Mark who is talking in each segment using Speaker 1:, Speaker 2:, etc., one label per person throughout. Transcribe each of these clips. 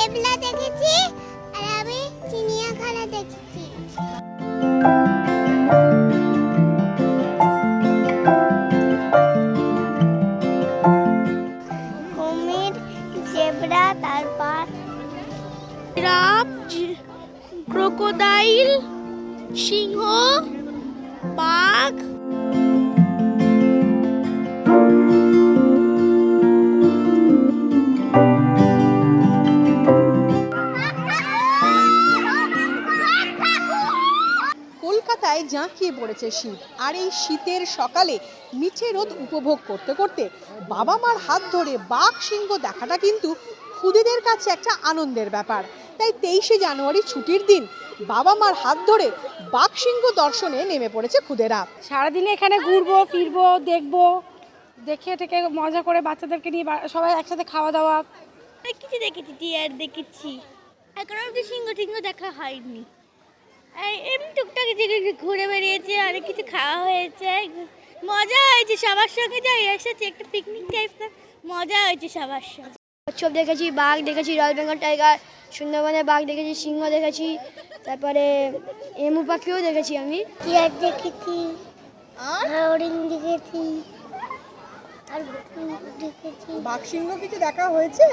Speaker 1: কেবলা দেখেছি আর আমি চিনিয়াখানা দেখেছি।
Speaker 2: কুমির জেব্রা তারপর ক্রোকোডাইল সিংহ কলকাতায় জাঁকিয়ে পড়েছে শীত। আর এই শীতের সকালে মিঠে রোদ উপভোগ করতে করতে বাবা মার হাত ধরে বাঘ সিংহ দেখাটা কিন্তু খুদেদের কাছে একটা আনন্দের ব্যাপার। তাই তেইশে জানুয়ারি ছুটির দিন বাবা মার হাত ধরে বাঘ সিংহ দর্শনে নেমে পড়েছে খুদেরা।
Speaker 3: সারাদিনে এখানে ঘুরবো ফিরবো দেখব দেখে টেকে মজা করে বাচ্চাদেরকে নিয়ে সবাই একসাথে খাওয়া দাওয়া।
Speaker 1: কিছু দেখেছি টিয়ার দেখেছি। এখন অব্দি সিংহ টিংহ দেখা হয়নি। আর টুকটাক ঘুরে বেরিয়েছে অনেক কিছু খাওয়া হয়েছে মজা হয়েছে সবার সঙ্গে যাই একসাথে একটা পিকনিক টাইপের মজা হয়েছে সবার সঙ্গে।
Speaker 4: কচ্ছপ দেখেছি বাঘ দেখেছি রয়্যাল বেঙ্গল টাইগার সুন্দরবনে বাঘ দেখেছি সিংহ দেখেছি তারপরে এমু পাখিও দেখেছি আমি।
Speaker 1: টিয়ার দেখেছি হরিণ দেখেছি আর দেখেছি।
Speaker 2: বাঘ সিংহ কিছু দেখা হয়েছে?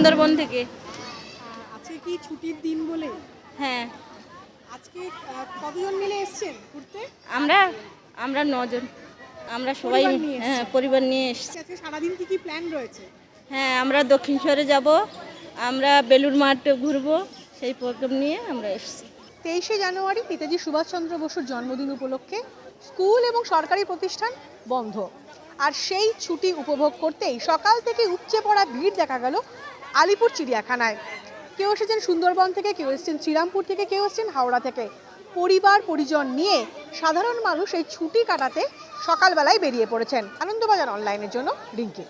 Speaker 3: সুন্দরবন থেকে।
Speaker 2: আজকে কি ছুটির দিন বলে?
Speaker 3: হ্যাঁ।
Speaker 2: আজকে কতজন মিলে এসছেন ঘুরতে?
Speaker 3: আমরা আমরা নজন। আমরা সবাই হ্যাঁ পরিবার নিয়ে এসেছি।
Speaker 2: আজকে সারাদিন কি কি প্ল্যান রয়েছে?
Speaker 3: হ্যাঁ আমরা দক্ষিণেশ্বরে যাব আমরা বেলুর মাঠ ঘুরবো সেই প্রোগ্রাম নিয়ে আমরা এসেছি।
Speaker 2: তেইশে জানুয়ারি নেতাজি সুভাষচন্দ্র বসুর জন্মদিন উপলক্ষে স্কুল এবং সরকারি প্রতিষ্ঠান বন্ধ। আর সেই ছুটি উপভোগ করতেই সকাল থেকে উপচে পড়া ভিড় দেখা গেল আলিপুর চিড়িয়াখানায়। কেউ এসেছেন সুন্দরবন থেকে, কেউ এসেছেন শ্রীরামপুর থেকে, কেউ এসেছেন হাওড়া থেকে। পরিবার, পরিজন নিয়ে সাধারণ মানুষ এই ছুটি কাটাতে সকালবেলায় বেরিয়ে পড়েছেন। আনন্দবাজার অনলাইনের জন্য রিঙ্কি।